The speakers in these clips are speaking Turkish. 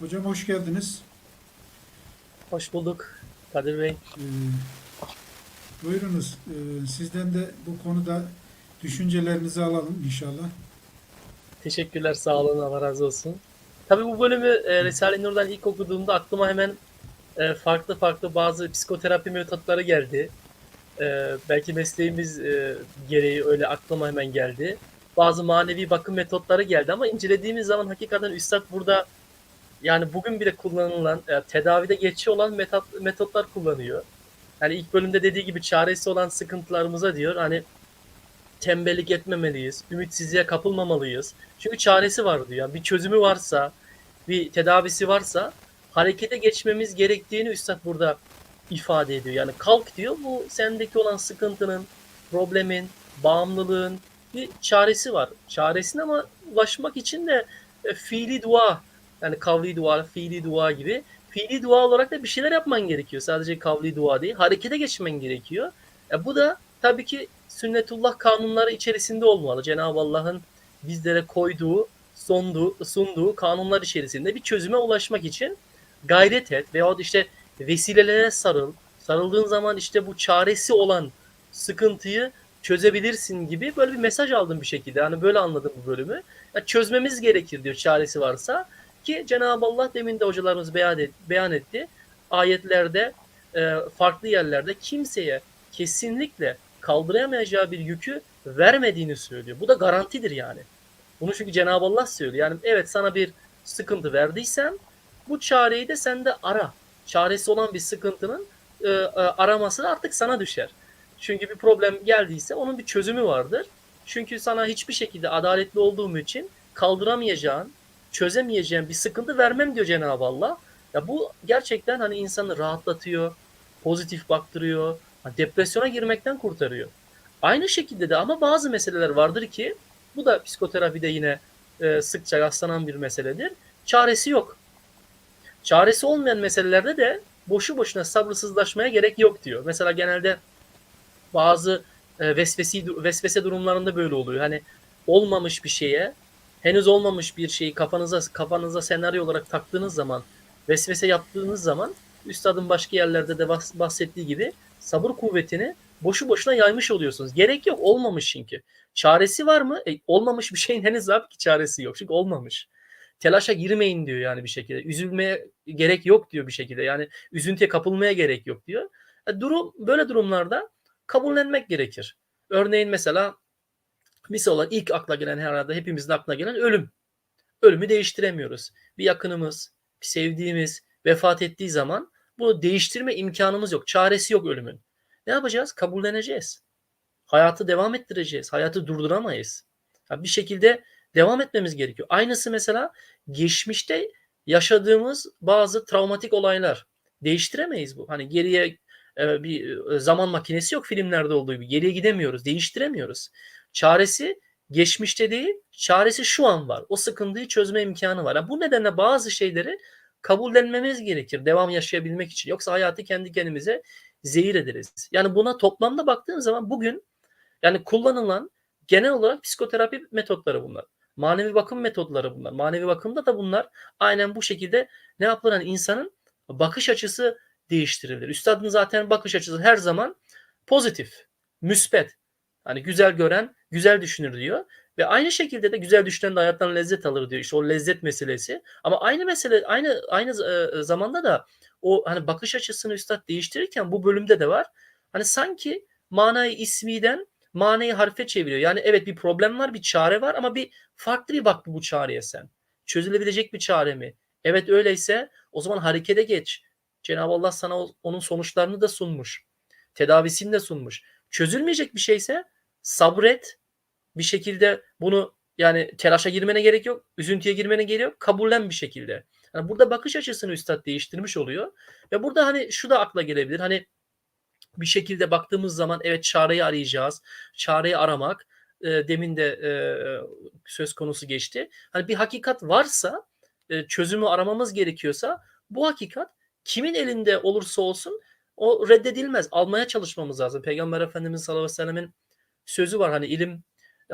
Hocam hoş geldiniz. Hoş bulduk Kadir Bey. Ee, buyurunuz. Ee, sizden de bu konuda düşüncelerinizi alalım inşallah. Teşekkürler, sağ olun, Allah razı olsun. Tabii bu bölümü e, Risale-i Nur'dan ilk okuduğumda aklıma hemen e, farklı farklı bazı psikoterapi metotları geldi. E, belki mesleğimiz e, gereği öyle aklıma hemen geldi. Bazı manevi bakım metotları geldi ama incelediğimiz zaman hakikaten Üstad burada yani bugün bile kullanılan, e, tedavide geçici olan metot, metotlar kullanıyor. Yani ilk bölümde dediği gibi çaresi olan sıkıntılarımıza diyor hani tembellik etmemeliyiz, ümitsizliğe kapılmamalıyız. Çünkü çaresi var diyor. Yani bir çözümü varsa, bir tedavisi varsa harekete geçmemiz gerektiğini Üstad burada ifade ediyor. Yani kalk diyor bu sendeki olan sıkıntının, problemin, bağımlılığın bir çaresi var. Çaresine ama ulaşmak için de e, fiili dua yani kavli dua, fiili dua gibi fiili dua olarak da bir şeyler yapman gerekiyor. Sadece kavli dua değil. Harekete geçmen gerekiyor. E, bu da tabii ki sünnetullah kanunları içerisinde olmalı. Cenab-ı Allah'ın bizlere koyduğu, sunduğu, sunduğu kanunlar içerisinde bir çözüme ulaşmak için gayret et veyahut işte vesilelere sarıl. Sarıldığın zaman işte bu çaresi olan sıkıntıyı çözebilirsin gibi böyle bir mesaj aldım bir şekilde. Hani böyle anladım bu bölümü. Ya çözmemiz gerekir diyor çaresi varsa ki Cenab-ı Allah demin de hocalarımız beyan, et, beyan etti. Ayetlerde e, farklı yerlerde kimseye kesinlikle kaldıramayacağı bir yükü vermediğini söylüyor. Bu da garantidir yani. Bunu çünkü Cenab-ı Allah söylüyor. Yani evet sana bir sıkıntı verdiysem bu çareyi de sen de ara. Çaresi olan bir sıkıntının e, e, araması artık sana düşer. Çünkü bir problem geldiyse onun bir çözümü vardır. Çünkü sana hiçbir şekilde adaletli olduğum için kaldıramayacağın, çözemeyeceğin bir sıkıntı vermem diyor Cenab-ı Allah. Ya bu gerçekten hani insanı rahatlatıyor, pozitif baktırıyor, hani depresyona girmekten kurtarıyor. Aynı şekilde de ama bazı meseleler vardır ki bu da psikoterapide yine e, sıkça rastlanan bir meseledir. Çaresi yok. Çaresi olmayan meselelerde de boşu boşuna sabırsızlaşmaya gerek yok diyor. Mesela genelde bazı e, vesvesi, vesvese durumlarında böyle oluyor. Hani olmamış bir şeye, henüz olmamış bir şeyi kafanıza kafanıza senaryo olarak taktığınız zaman, vesvese yaptığınız zaman üstadın başka yerlerde de bahs- bahsettiği gibi sabır kuvvetini boşu boşuna yaymış oluyorsunuz. Gerek yok olmamış çünkü. Çaresi var mı? E, olmamış bir şeyin henüz abi ki çaresi yok. Çünkü olmamış. Telaşa girmeyin diyor yani bir şekilde. Üzülmeye gerek yok diyor bir şekilde. Yani üzüntüye kapılmaya gerek yok diyor. E, durum böyle durumlarda kabullenmek gerekir. Örneğin mesela misal olarak ilk akla gelen herhalde hepimizin aklına gelen ölüm. Ölümü değiştiremiyoruz. Bir yakınımız, bir sevdiğimiz vefat ettiği zaman bunu değiştirme imkanımız yok. Çaresi yok ölümün. Ne yapacağız? Kabulleneceğiz. Hayatı devam ettireceğiz. Hayatı durduramayız. Bir şekilde devam etmemiz gerekiyor. Aynısı mesela geçmişte yaşadığımız bazı travmatik olaylar. Değiştiremeyiz bu. Hani geriye e, bir e, zaman makinesi yok filmlerde olduğu gibi. Geriye gidemiyoruz. Değiştiremiyoruz. Çaresi geçmişte değil, çaresi şu an var. O sıkıntıyı çözme imkanı var. Yani bu nedenle bazı şeyleri kabullenmemiz gerekir devam yaşayabilmek için. Yoksa hayatı kendi kendimize zehir ederiz. Yani buna toplamda baktığın zaman bugün yani kullanılan genel olarak psikoterapi metotları bunlar. Manevi bakım metodları bunlar. Manevi bakımda da bunlar aynen bu şekilde ne yapılır? Yani insanın bakış açısı değiştirilir. Üstadın zaten bakış açısı her zaman pozitif, müspet. Hani güzel gören, güzel düşünür diyor. Ve aynı şekilde de güzel düşünen de hayattan lezzet alır diyor. İşte o lezzet meselesi. Ama aynı mesele aynı aynı e, zamanda da o hani bakış açısını üstad değiştirirken bu bölümde de var. Hani sanki manayı ismiden manayı harfe çeviriyor. Yani evet bir problem var, bir çare var ama bir farklı bir bak bu çareye sen. Çözülebilecek bir çare mi? Evet öyleyse o zaman harekete geç. Cenab-ı Allah sana onun sonuçlarını da sunmuş. Tedavisini de sunmuş. Çözülmeyecek bir şeyse sabret. Bir şekilde bunu yani telaşa girmene gerek yok. Üzüntüye girmene gerek yok. Kabullen bir şekilde. Yani burada bakış açısını üstad değiştirmiş oluyor. Ve burada hani şu da akla gelebilir. Hani bir şekilde baktığımız zaman evet çareyi arayacağız. Çareyi aramak e, demin de e, söz konusu geçti. Hani bir hakikat varsa e, çözümü aramamız gerekiyorsa bu hakikat kimin elinde olursa olsun o reddedilmez. Almaya çalışmamız lazım. Peygamber Efendimiz sallallahu aleyhi ve sellemin sözü var hani ilim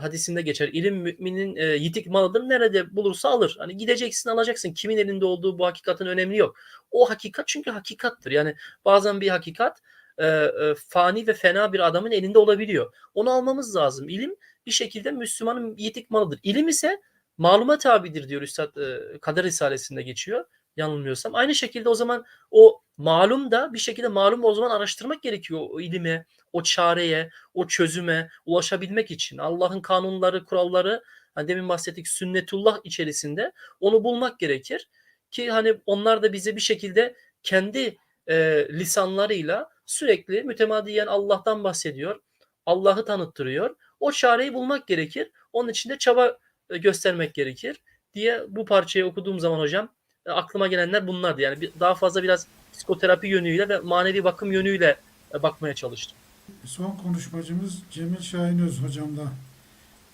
hadisinde geçer. İlim müminin e, yitik malıdır. Nerede bulursa alır. Hani gideceksin alacaksın. Kimin elinde olduğu bu hakikatin önemi yok. O hakikat çünkü hakikattır. Yani bazen bir hakikat e, e, fani ve fena bir adamın elinde olabiliyor. Onu almamız lazım. İlim bir şekilde Müslümanın yitik malıdır. İlim ise maluma tabidir diyor Üstad e, Kader Risalesi'nde geçiyor. Yanılmıyorsam. Aynı şekilde o zaman o malum da bir şekilde malum o zaman araştırmak gerekiyor o ilime, o çareye, o çözüme ulaşabilmek için. Allah'ın kanunları, kuralları hani demin bahsettik sünnetullah içerisinde onu bulmak gerekir. Ki hani onlar da bize bir şekilde kendi e, lisanlarıyla sürekli mütemadiyen Allah'tan bahsediyor. Allah'ı tanıttırıyor. O çareyi bulmak gerekir. Onun için de çaba e, göstermek gerekir diye bu parçayı okuduğum zaman hocam aklıma gelenler bunlardı. Yani bir, daha fazla biraz psikoterapi yönüyle ve manevi bakım yönüyle e, bakmaya çalıştım. Son konuşmacımız Cemil Şahinöz hocam da.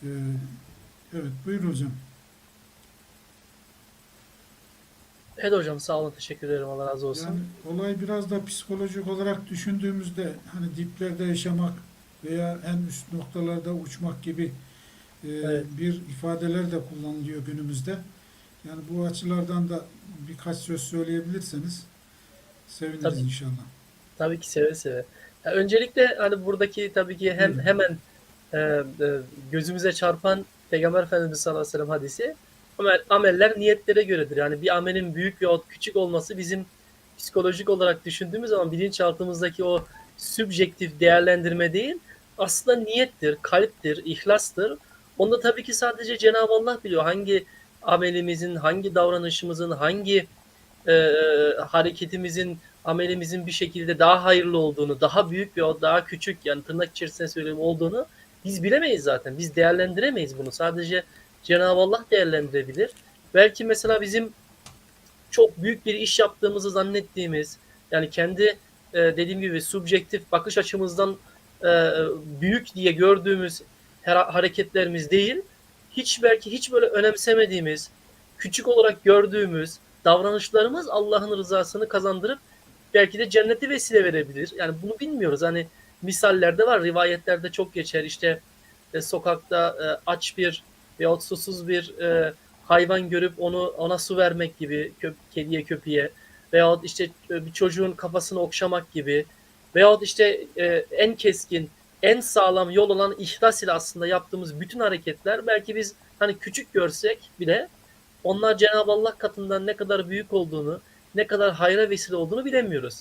Ee, evet buyur hocam. Evet hocam sağ olun teşekkür ederim Allah razı olsun. Yani olay biraz da psikolojik olarak düşündüğümüzde hani diplerde yaşamak veya en üst noktalarda uçmak gibi e, Evet. bir ifadeler de kullanılıyor günümüzde. Yani bu açılardan da birkaç söz söyleyebilirseniz seviniriz Tabii. inşallah. Tabii ki seve seve. Ya öncelikle hani buradaki tabii ki hem Buyurun. hemen e, e, gözümüze çarpan Peygamber Efendimiz sallallahu aleyhi ve sellem hadisi amel, ameller niyetlere göredir. Yani bir amelin büyük veya küçük olması bizim psikolojik olarak düşündüğümüz zaman bilinçaltımızdaki o sübjektif değerlendirme değil aslında niyettir, kalptir, ihlastır. Onda tabii ki sadece Cenab-ı Allah biliyor hangi amelimizin, hangi davranışımızın, hangi e, hareketimizin, amelimizin bir şekilde daha hayırlı olduğunu, daha büyük ve daha küçük yani tırnak içerisinde söyleyeyim olduğunu biz bilemeyiz zaten. Biz değerlendiremeyiz bunu. Sadece Cenab-ı Allah değerlendirebilir. Belki mesela bizim çok büyük bir iş yaptığımızı zannettiğimiz yani kendi e, dediğim gibi subjektif bakış açımızdan e, büyük diye gördüğümüz hareketlerimiz değil, hiç belki hiç böyle önemsemediğimiz, küçük olarak gördüğümüz davranışlarımız Allah'ın rızasını kazandırıp belki de cenneti vesile verebilir. Yani bunu bilmiyoruz. Hani misallerde var, rivayetlerde çok geçer. İşte e, sokakta e, aç bir veyahut susuz bir e, hayvan görüp onu ona su vermek gibi köp, kediye köpeğe veyahut işte e, bir çocuğun kafasını okşamak gibi veyahut işte e, en keskin en sağlam yol olan ihlas ile aslında yaptığımız bütün hareketler belki biz hani küçük görsek bile onlar Cenab-ı Allah katından ne kadar büyük olduğunu, ne kadar hayra vesile olduğunu bilemiyoruz.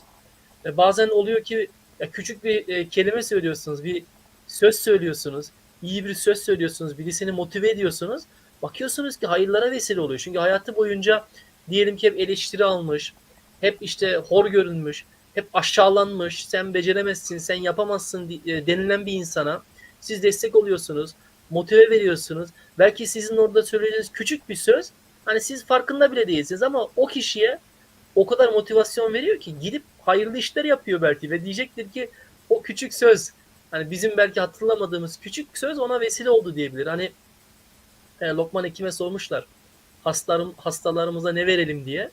E, bazen oluyor ki ya küçük bir e, kelime söylüyorsunuz, bir söz söylüyorsunuz, iyi bir söz söylüyorsunuz, birisini motive ediyorsunuz. Bakıyorsunuz ki hayırlara vesile oluyor. Çünkü hayatı boyunca diyelim ki hep eleştiri almış, hep işte hor görünmüş, hep aşağılanmış, sen beceremezsin, sen yapamazsın e, denilen bir insana siz destek oluyorsunuz, motive veriyorsunuz. Belki sizin orada söylediğiniz küçük bir söz, hani siz farkında bile değilsiniz ama o kişiye o kadar motivasyon veriyor ki gidip hayırlı işler yapıyor belki ve diyecektir ki o küçük söz hani bizim belki hatırlamadığımız küçük söz ona vesile oldu diyebilir. Hani e, Lokman Hekim'e sormuşlar hastalarım, hastalarımıza ne verelim diye.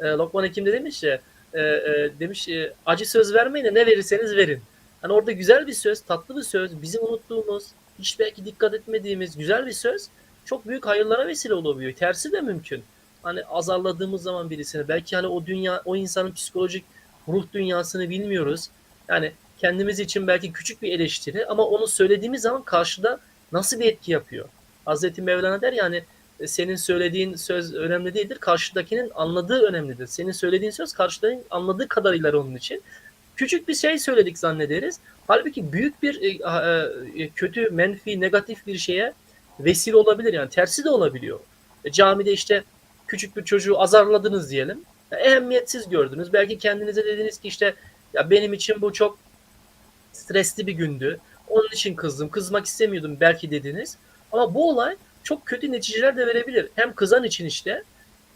E, Lokman Hekim de demiş ya e, e, demiş e, acı söz vermeyin de ne verirseniz verin. Hani orada güzel bir söz, tatlı bir söz, bizim unuttuğumuz, hiç belki dikkat etmediğimiz güzel bir söz çok büyük hayırlara vesile olabiliyor. Tersi de mümkün. Hani azarladığımız zaman birisini belki hani o dünya o insanın psikolojik ruh dünyasını bilmiyoruz. Yani kendimiz için belki küçük bir eleştiri ama onu söylediğimiz zaman karşıda nasıl bir etki yapıyor? Hazreti Mevlana der yani e, senin söylediğin söz önemli değildir. Karşıdakinin anladığı önemlidir. Senin söylediğin söz karşıdakinin anladığı kadarıyla onun için. Küçük bir şey söyledik zannederiz. Halbuki büyük bir e, e, kötü, menfi, negatif bir şeye vesile olabilir. Yani tersi de olabiliyor. E, camide işte küçük bir çocuğu azarladınız diyelim. Ya, ehemmiyetsiz gördünüz. Belki kendinize dediniz ki işte ya benim için bu çok stresli bir gündü. Onun için kızdım. Kızmak istemiyordum belki dediniz. Ama bu olay çok kötü neticeler de verebilir. Hem kızan için işte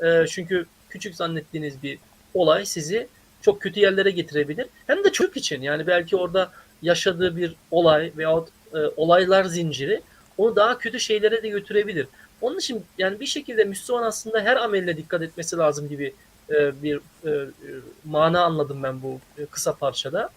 e, çünkü küçük zannettiğiniz bir olay sizi çok kötü yerlere getirebilir. Hem de çocuk için yani belki orada yaşadığı bir olay veyahut e, olaylar zinciri onu daha kötü şeylere de götürebilir. Onun için yani bir şekilde Müslüman aslında her ameline dikkat etmesi lazım gibi e, bir e, mana anladım ben bu e, kısa parçada.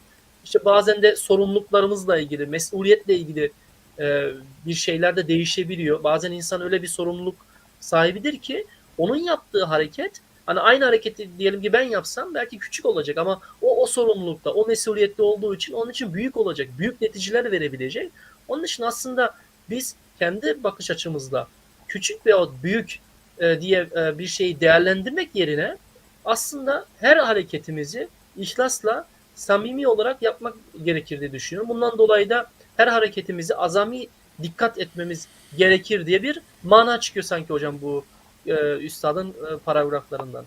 İşte bazen de sorumluluklarımızla ilgili, mesuliyetle ilgili e, bir şeyler de değişebiliyor. Bazen insan öyle bir sorumluluk sahibidir ki onun yaptığı hareket hani aynı hareketi diyelim ki ben yapsam belki küçük olacak ama o o sorumlulukta, o mesuliyette olduğu için onun için büyük olacak. Büyük neticeler verebilecek. Onun için aslında biz kendi bakış açımızla küçük veya büyük e, diye e, bir şeyi değerlendirmek yerine aslında her hareketimizi ihlasla samimi olarak yapmak gerekir diye düşünüyorum. Bundan dolayı da her hareketimizi azami dikkat etmemiz gerekir diye bir mana çıkıyor sanki hocam bu e, üstadın e, paragraflarından.